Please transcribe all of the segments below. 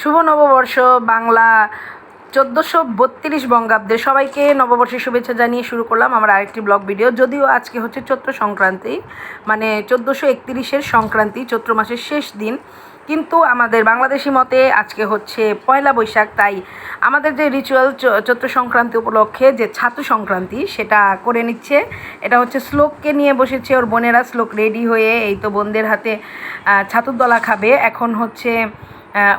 শুভ নববর্ষ, বাংলা চোদ্দোশো বত্রিশ বঙ্গাব্দে সবাইকে নববর্ষের শুভেচ্ছা জানিয়ে শুরু করলাম আমার আরেকটি ব্লগ ভিডিও। যদিও আজকে হচ্ছে চৈত্র সংক্রান্তি মানে চোদ্দোশো একত্রিশের সংক্রান্তি, চৈত্র মাসের শেষ দিন। কিন্তু আমাদের বাংলাদেশি মতে আজকে হচ্ছে পয়লা বৈশাখ, তাই আমাদের যে রিচুয়াল চৈত্র সংক্রান্তি উপলক্ষে যে ছাতু সংক্রান্তি, সেটা করে নিচ্ছে। এটা হচ্ছে শ্লোককে নিয়ে বসেছে ওর বোনেরা, শ্লোক রেডি হয়ে এই তো বোনদের হাতে ছাতুর দলা খাবে। এখন হচ্ছে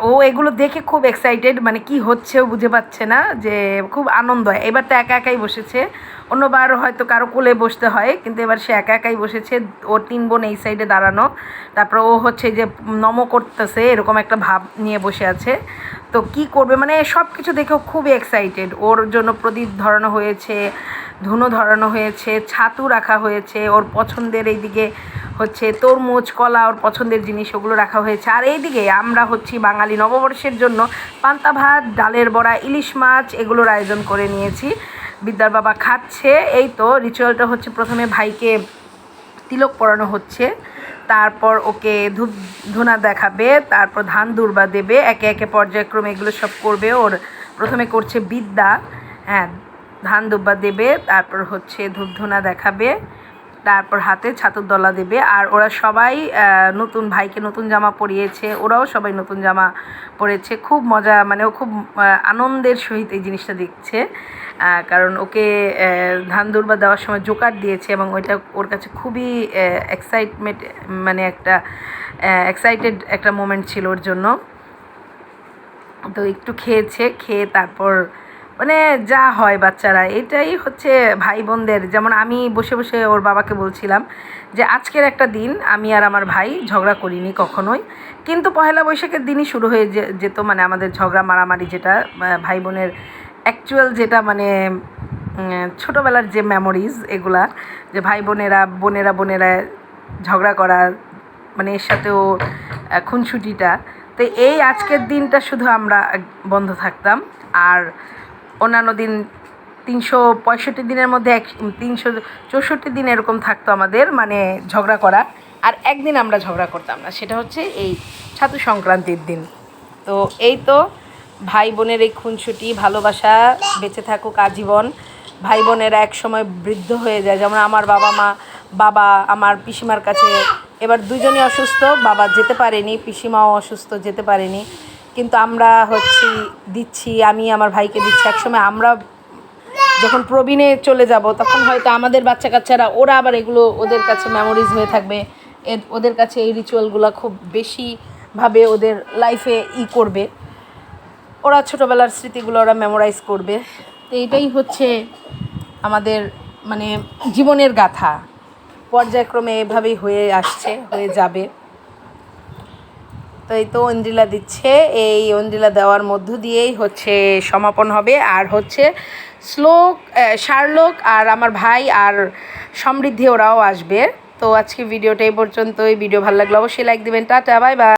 ও এগুলো দেখে খুব এক্সাইটেড মানে কি হচ্ছে বুঝে পাচ্ছে না, যে খুব আনন্দ হয়। এবার তো একা একাই বসেছে। অন্যবার হয়তো কারও কোলে বসতে হয়, কিন্তু এবার সে একা একাই বসেছে। ওর তিন বোন এই সাইডে দাঁড়ানো। তারপর ও হচ্ছে যে নম করতেছে, এরকম একটা ভাব নিয়ে বসে আছে। তো কি করবে? মানে সব কিছু দেখেও খুবই এক্সাইটেড ওর জন্য প্রদীপ ধরানো হয়েছে, ধুনো ধরানো হয়েছে, ছাতু রাখা হয়েছে। ওর পছন্দের এইদিকে হচ্ছে তরমুজ, কলা ওর পছন্দের জিনিস ওগুলো রাখা হয়েছে। আর এইদিকে আমরা হচ্ছি বাঙালি নববর্ষের জন্য পান্তা ভাত, ডালের বড়া, ইলিশ মাছ এগুলোর আয়োজন করে নিয়েছি। বিদ্যার বাবা খাচ্ছে। এই তো রিচুয়ালটা হচ্ছে প্রথমে ভাইকে তিলক পরানো হচ্ছে। তারপর ওকে ধূপ, ধুনা দেখাবে, তারপর ধান দুর্বা দেবে। একে একে পর্যায়ক্রমে এগুলো সব করবে। ওর প্রথমে করছে বিদ্যা হ্যাঁ ধান দুব্বা দেবে, তারপর হচ্ছে ধূপ ধুনা দেখাবে। তারপর হাতে ছাতুর দলা দেবে। আর ওরা সবাই নতুন ভাইকে নতুন জামা পরিয়েছে। ওরাও সবাই নতুন জামা পরেছে। খুব মজা মানে ও খুব আনন্দের সহিত এই জিনিসটা দেখছে। কারণ ওকে ধান দুর্বা দেওয়ার সময় জোকার দিয়েছে এবং ওইটা ওর কাছে খুবই এক্সাইটমেন্ট মানে একটা এক্সাইটেড একটা মোমেন্ট ছিল ওর জন্য। তো একটু খেয়েছে, খেয়ে তারপর মানে যা হয় বাচ্চারা, এটাই হচ্ছে ভাই বোনদের যেমন আমি বসে বসে ওর বাবাকে বলছিলাম যে, আজকের একটা দিন আমি আর আমার ভাই ঝগড়া করিনি কখনোই। কিন্তু পহেলা বৈশাখের দিনই শুরু হয়ে যেত মানে আমাদের ঝগড়া মারামারি যেটা ভাই বোনের অ্যাকচুয়াল যেটা মানে ছোটোবেলার যে মেমোরিজ এগুলা, যে ভাই বোনেরা বোনেরা বোনেরা ঝগড়া করা মানে এর সাথেও খুনসুটিটা। তো এই আজকের দিনটা শুধু আমরা বন্ধ থাকতাম। আর অন্যান্য দিন তিনশো পঁয়ষট্টি দিনের মধ্যে এক তিনশো চৌষট্টি দিন এরকম থাকতো আমাদের মানে ঝগড়া করা। আর একদিন আমরা ঝগড়া করতাম না, সেটা হচ্ছে এই ছাতু সংক্রান্তির দিন। তো এই তো, ভাই বোনের এই খুনসুটি, ভালোবাসা, বেঁচে থাকুক আজীবন। ভাই বোনেরা এক সময় বৃদ্ধ হয়ে যায়, যেমন আমার বাবা মা, বাবা আমার পিসিমার কাছে, এবার দুজনই অসুস্থ, বাবা যেতে পারেনি, পিসিমাও অসুস্থ, যেতে পারেনি। কিন্তু আমরা হচ্ছি, দিচ্ছি, আমি আমার ভাইকে দিচ্ছি। একসময় আমরা যখন প্রবীণে চলে যাব, তখন হয়তো আমাদের বাচ্চা কাচ্চারা ওরা আবার এগুলো ওদের কাছে মেমোরিজ হয়ে থাকবে। ওদের কাছে এই রিচুয়ালগুলো খুব বেশিভাবে ওদের লাইফে ই করবে। ওরা ছোটোবেলার স্মৃতিগুলো ওরা মেমোরাইজ করবে। তো এইটাই হচ্ছে আমাদের মানে জীবনের গাথা। পর্যায়ক্রমে এভাবেই হয়ে আসছে, হয়ে যাবে। তো এই তো অঞ্জিলা দিচ্ছে। এই অঞ্জিলা দেওয়ার মধ্য দিয়েই হচ্ছে সমাপন হবে। আর হচ্ছে শ্লোক শার্লোক আর আমার ভাই আর সমৃদ্ধি ওরাও আসবে। তো আজকে ভিডিওটা এই পর্যন্তই। ভিডিও ভালো লাগলে অবশ্যই লাইক দিবেন। Tata, bye bye.